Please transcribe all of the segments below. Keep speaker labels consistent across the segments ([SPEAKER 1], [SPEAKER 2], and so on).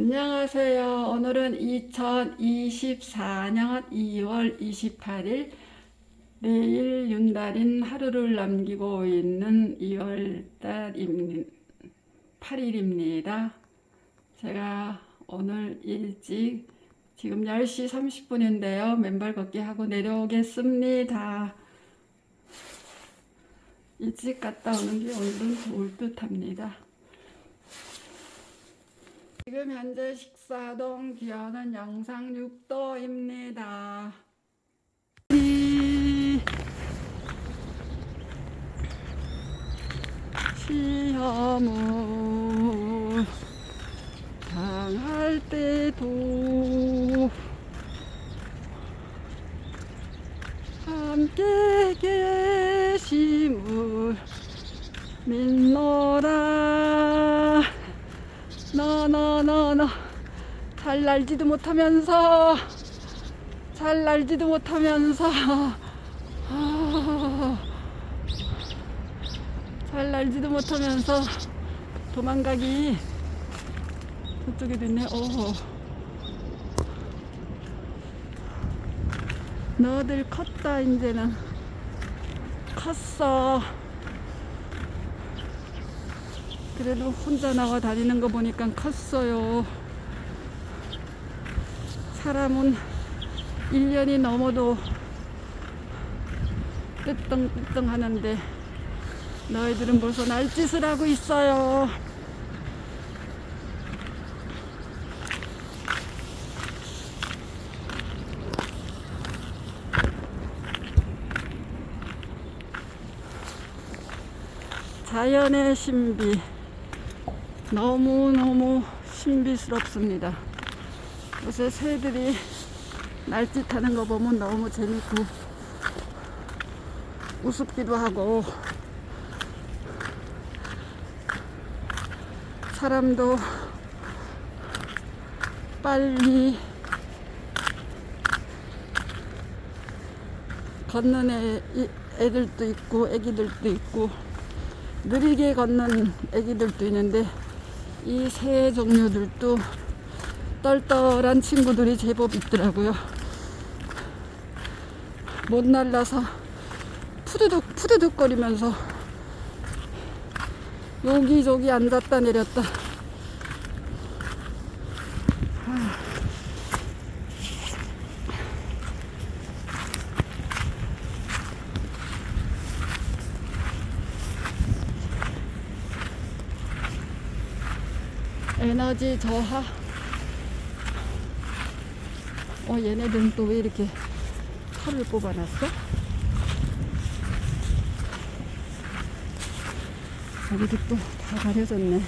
[SPEAKER 1] 안녕하세요. 오늘은 2024년 2월 28일 내일 윤달인 하루를 남기고 있는 2월달 8일입니다. 제가 오늘 일찍 지금 10시 30분인데요. 맨발 걷기 하고 내려오겠습니다. 일찍 갔다 오는 게 오늘은 좋을 듯 합니다. 지금 현재 식사동 기온은 영상 6도입니다. 시험을 당할 때도 함께 계심을 믿노라 너너너너 잘 날지도 못하면서 잘 날지도 못하면서. 아, 잘 날지도 못하면서 도망가기. 저쪽에도 있네. 오 너들 컸다 이제는. 컸어 그래도 혼자 나와 다니는 거 보니까 컸어요. 사람은 1년이 넘어도 뜨뚱뜨뚱 하는데 너희들은 벌써 날짓을 하고 있어요. 자연의 신비. 너무너무 신비스럽습니다. 요새 새들이 날짓하는 거 보면 너무 재밌고 우습기도 하고 사람도 빨리 걷는 애, 이- 애들도 있고 애기들도 있고 느리게 걷는 애기들도 있는데 이 새 종류들도 떨떨한 친구들이 제법 있더라고요. 못 날라서 푸드득 푸드득 거리면서 여기저기 앉았다 내렸다. 에너지 저하. 어, 얘네들은 또 왜 이렇게 털을 뽑아놨어? 여기도 또 다 가려졌네.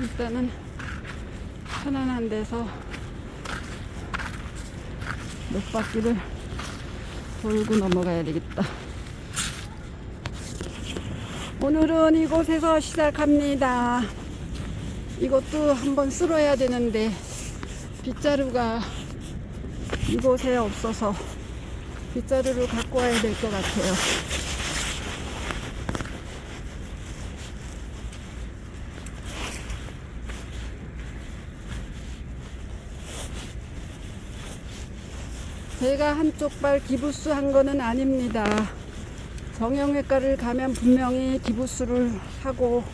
[SPEAKER 1] 일단은 편안한 데서 몇 바퀴를 돌고 넘어가야 되겠다. 오늘은 이곳에서 시작합니다. 이것도 한번 쓸어야 되는데 빗자루가 이곳에 없어서 빗자루를 갖고 와야 될 것 같아요. 제가 한쪽 발 기부스 한 거는 아닙니다. 정형외과를 가면 분명히 기부스를 하고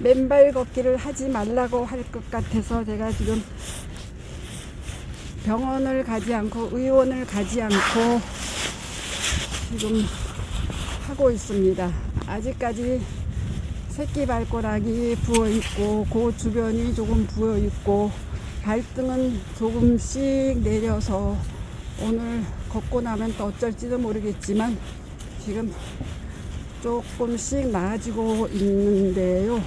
[SPEAKER 1] 맨발 걷기를 하지 말라고 할 것 같아서 제가 지금 병원을 가지 않고 의원을 가지 않고 지금 하고 있습니다. 아직까지 새끼 발가락이 부어 있고 그 주변이 조금 부어 있고 발등은 조금씩 내려서 오늘 걷고 나면 또 어쩔지도 모르겠지만 지금 조금씩 나아지고 있는데요.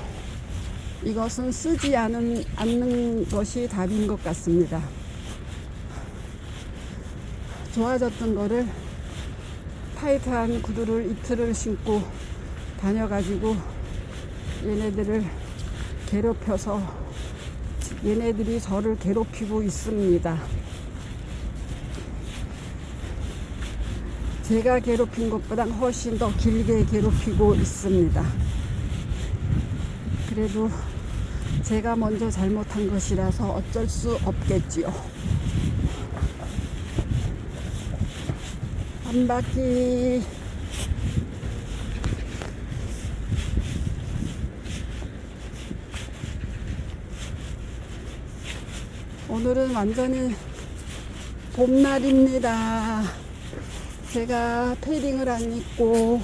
[SPEAKER 1] 이것은 쓰지 않은, 않는 것이 답인 것 같습니다. 좋아졌던 거를 타이트한 구두를 이틀을 신고 다녀가지고 얘네들을 괴롭혀서 얘네들이 저를 괴롭히고 있습니다. 제가 괴롭힌 것보다 훨씬 더 길게 괴롭히고 있습니다. 그래도 제가 먼저 잘못한 것이라서 어쩔 수 없겠지요. 한 바퀴 오늘은 완전히 봄날입니다. 제가 패딩을 안 입고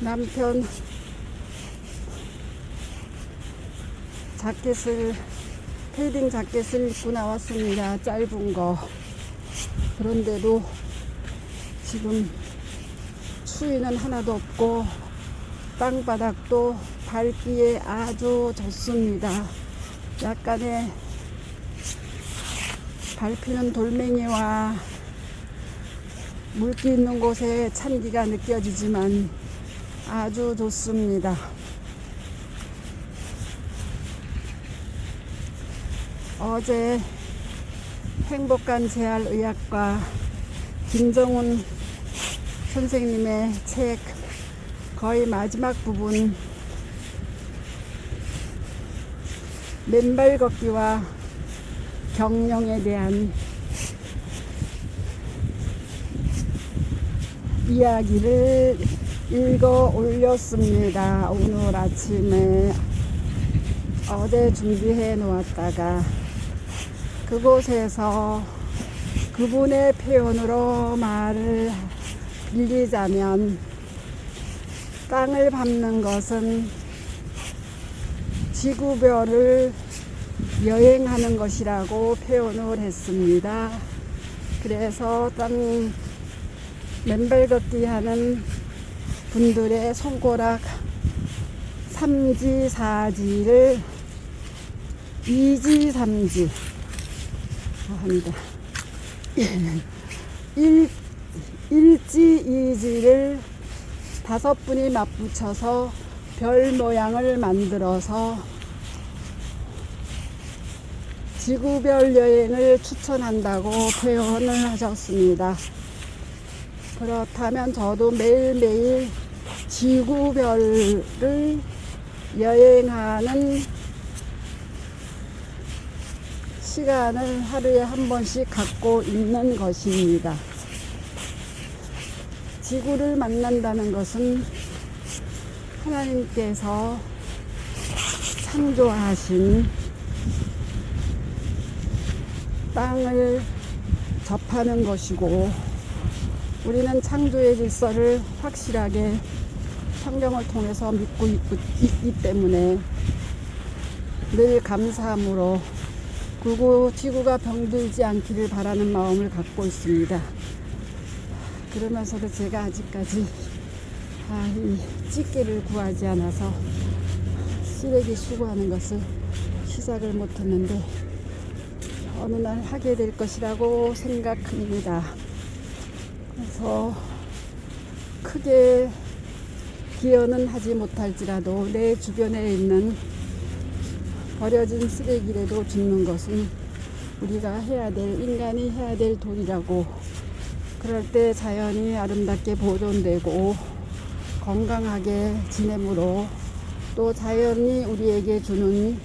[SPEAKER 1] 남편 자켓을 패딩 자켓을 입고 나왔습니다. 짧은 거. 그런데도 지금 추위는 하나도 없고 땅바닥도 밟기에 아주 좋습니다. 약간의 밟히는 돌멩이와 물기 있는 곳에 찬기가 느껴지지만 아주 좋습니다. 어제 행복한 재활의학과 김정훈 선생님의 책 거의 마지막 부분 맨발 걷기와 경영에 대한 이야기를 읽어 올렸습니다. 오늘 아침에 어제 준비해 놓았다가 그곳에서 그분의 표현으로 말을 빌리자면 땅을 밟는 것은 지구별을 여행하는 것이라고 표현을 했습니다. 그래서 땅 맨발 걷기 하는 분들의 손가락 3지, 4지를 2지, 3지 합니다. 1, 1지, 2지를 다섯 분이 맞붙여서 별 모양을 만들어서 지구별 여행을 추천한다고 표현을 하셨습니다. 그렇다면 저도 매일매일 지구별을 여행하는 시간을 하루에 한 번씩 갖고 있는 것입니다. 지구를 만난다는 것은 하나님께서 창조하신 땅을 접하는 것이고 우리는 창조의 질서를 확실하게 성경을 통해서 믿고 있기 때문에 늘 감사함으로 그리고 지구가 병들지 않기를 바라는 마음을 갖고 있습니다. 그러면서도 제가 아직까지 아, 이 집게를 구하지 않아서 쓰레기 수거하는 것을 시작을 못했는데 어느 날 하게 될 것이라고 생각합니다. 그래서 크게 기여는 하지 못할지라도 내 주변에 있는 버려진 쓰레기라도 줍는 것은 우리가 해야 될 인간이 해야 될 도리라고 그럴 때 자연이 아름답게 보존되고 건강하게 지내므로 또 자연이 우리에게 주는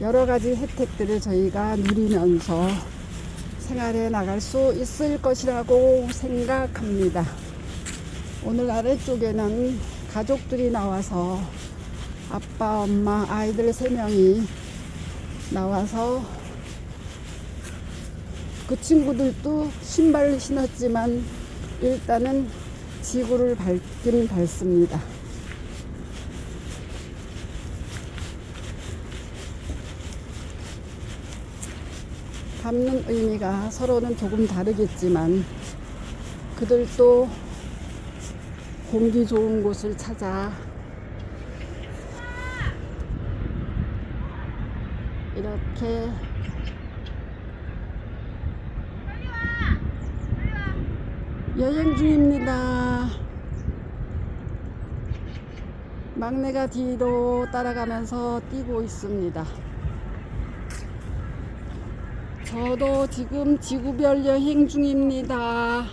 [SPEAKER 1] 여러 가지 혜택들을 저희가 누리면서 생활해 나갈 수 있을 것이라고 생각합니다. 오늘 아래쪽에는 가족들이 나와서 아빠, 엄마, 아이들 세 명이 나와서 그 친구들도 신발을 신었지만 일단은 지구를 밟긴 밟습니다. 밟는 의미가 서로는 조금 다르겠지만 그들도 공기 좋은 곳을 찾아 이렇게 여행 중입니다. 막내가 뒤로 따라가면서 뛰고 있습니다. 저도 지금 지구별 여행 중입니다.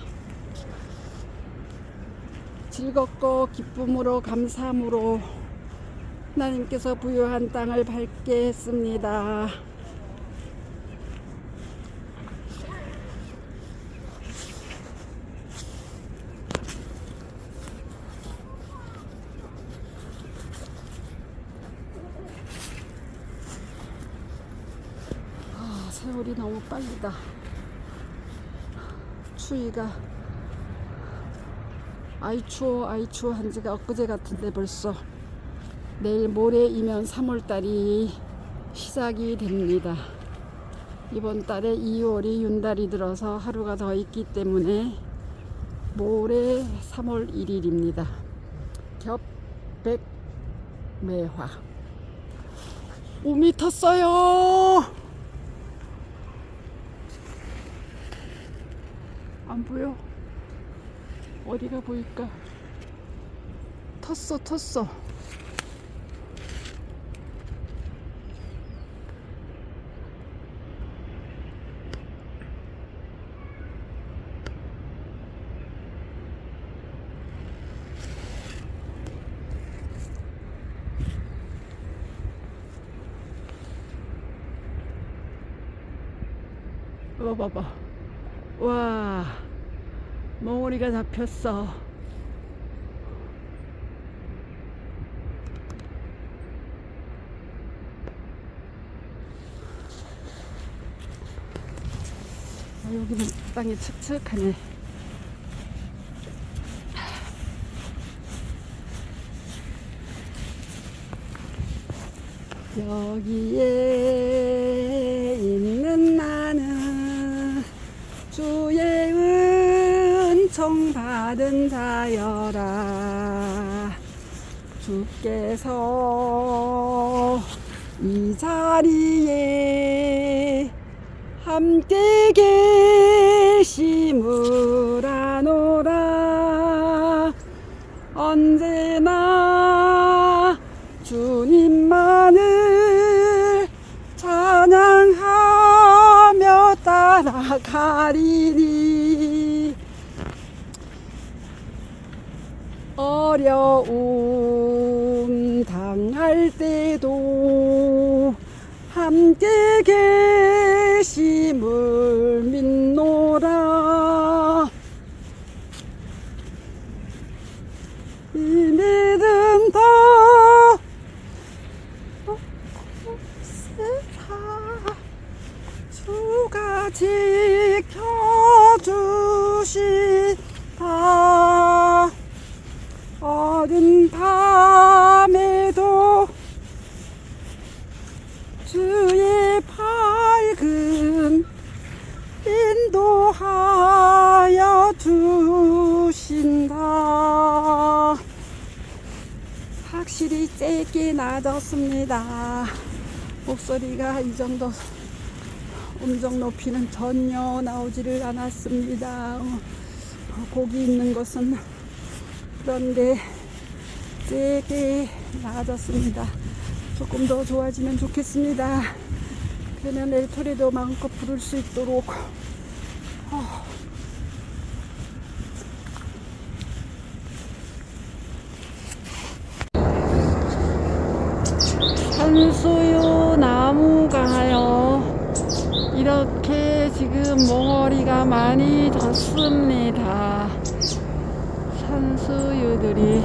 [SPEAKER 1] 즐겁고 기쁨으로 감사함으로 하나님께서 부여한 땅을 밟게 했습니다. 아, 세월이 너무 빠르다. 추위가 아이 추워 아이 추워 한 지가 엊그제 같은데 벌써 내일 모레이면 3월달이 시작이 됩니다. 이번 달에 2월이 윤달이 들어서 하루가 더 있기 때문에 모레 3월 1일입니다. 겹백매화 오미 텄어요. 안 보여? 어디가 보일까? 텄어, 텄어. 어, 봐봐. 와, 멍어리가 잡혔어. 아, 여기는 땅이 측측하네. 여기에 받은 자여라. 주께서 이 자리에 함께 계심을 아노라. 언제나 주님만을 찬양하며 따라가리니 어려움 당할 때도 함께 계심을 믿노라. 이 믿음 더 없으라 주가 지켜주시다 어린 밤에도 주의 밝은 인도하여 주신다 확실히 쬐게 나아졌습니다 목소리가 이 정도 음정 높이는 전혀 나오지를 않았습니다 어, 곡이 있는 것은 그런데 쬐게 나아졌습니다. 조금 더 좋아지면 좋겠습니다. 그러면 엘토리도 마음껏 부를 수 있도록 어. 산수유 나무가요 이렇게 지금 몽어리가 많이 졌습니다. 산수유들이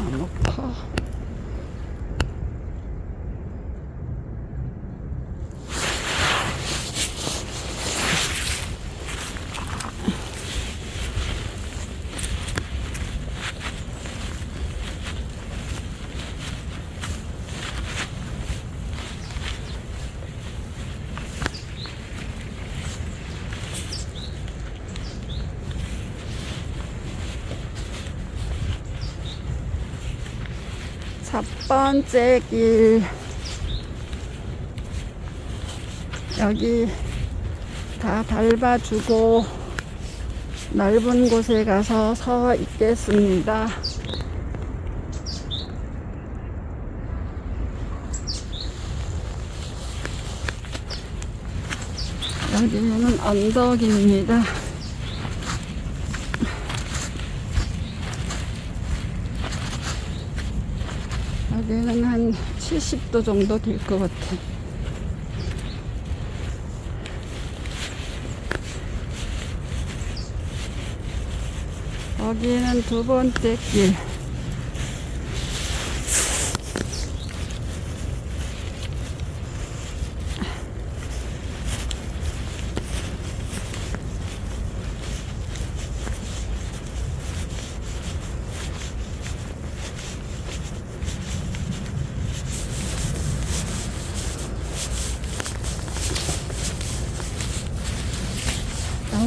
[SPEAKER 1] 안 높아. 첫 번째 길 여기 다 밟아주고 넓은 곳에 가서 서 있겠습니다. 여기는 언덕입니다. 여기는 한 70도 정도 될 것 같아. 여기는 두 번째 길.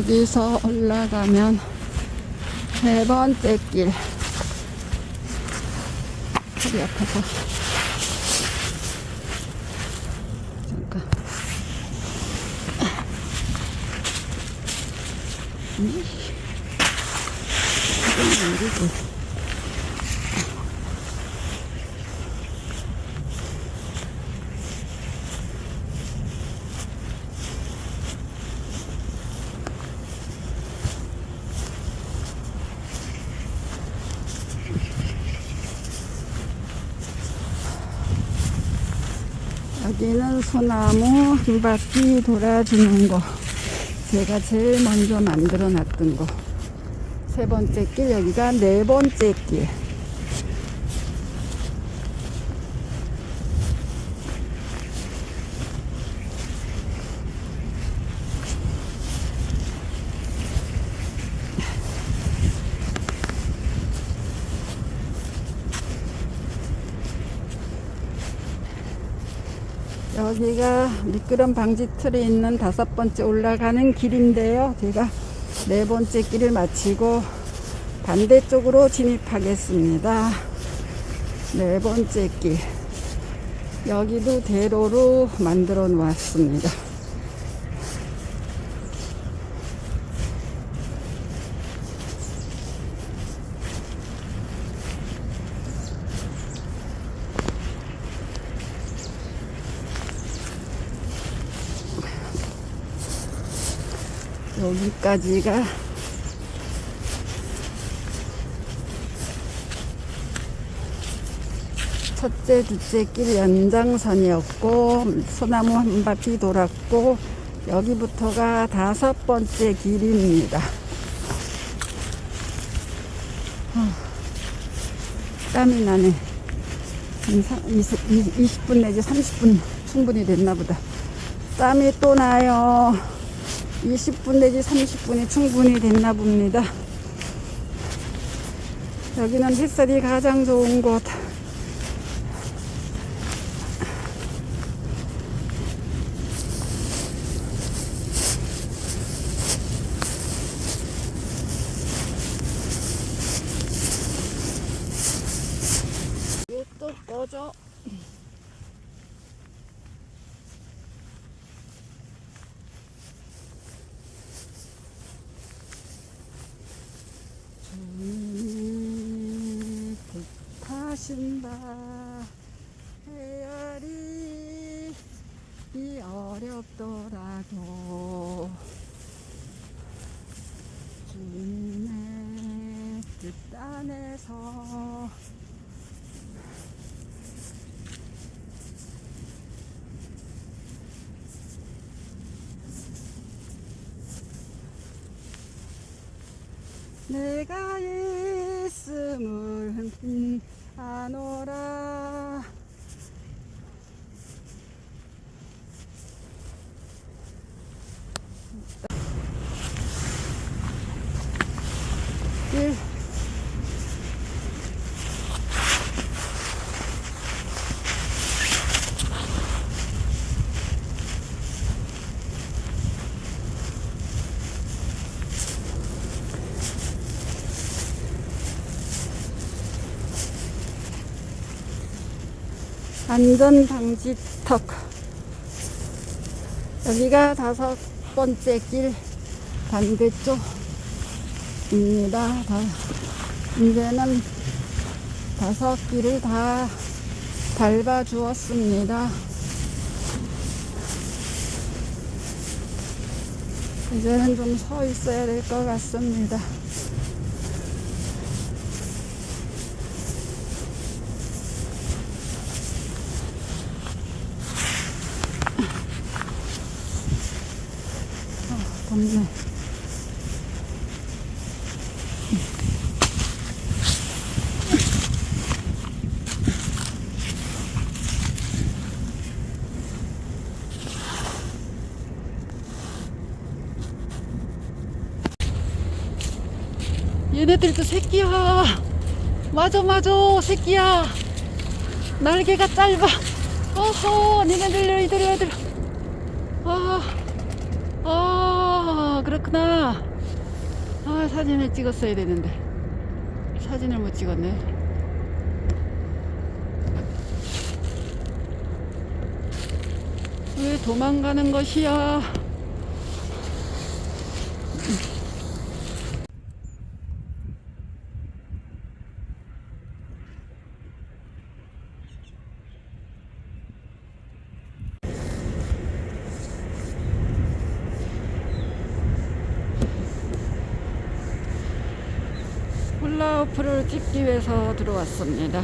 [SPEAKER 1] 여기서 올라가면 세 번째 길. 허리 아파서. 잠깐. 이. 이건 어디지? 여기는 소나무 한 바퀴 돌아주는 거. 제가 제일 먼저 만들어 놨던 거. 세 번째 길, 여기가 네 번째 길. 여기가 미끄럼 방지 틀이 있는 다섯 번째 올라가는 길인데요. 제가 네 번째 길을 마치고 반대쪽으로 진입하겠습니다. 네 번째 길. 여기도 대로로 만들어 놓았습니다. 여기까지가 첫째, 둘째 길 연장선이었고 소나무 한 바퀴 돌았고 여기부터가 다섯 번째 길입니다. 어, 땀이 나네. 한 사- 20, 20분 내지 30분 충분히 됐나 보다. 땀이 또 나요. 20분 내지 30분이 충분히 됐나 봅니다. 여기는 햇살이 가장 좋은 곳. 이또 꺼져. 주님이 뜻하신다 헤아리 이 어렵더라도 주님의 뜻 안에서 내가 있음을 아노라 일 안전방지턱 여기가 다섯 번째 길 반대쪽입니다. 다, 이제는 다섯 길을 다 밟아 주었습니다. 이제는 좀 서 있어야 될 것 같습니다. 덥네. 얘네들도 새끼야. 맞아, 맞아, 새끼야. 날개가 짧아. 어허, 니네들, 너희들, 얘들. 아, 아, 그렇구나. 아, 사진을 찍었어야 되는데. 사진을 못 찍었네. 왜 도망가는 것이야? 훌라후프를 찍기 위해서 들어왔습니다.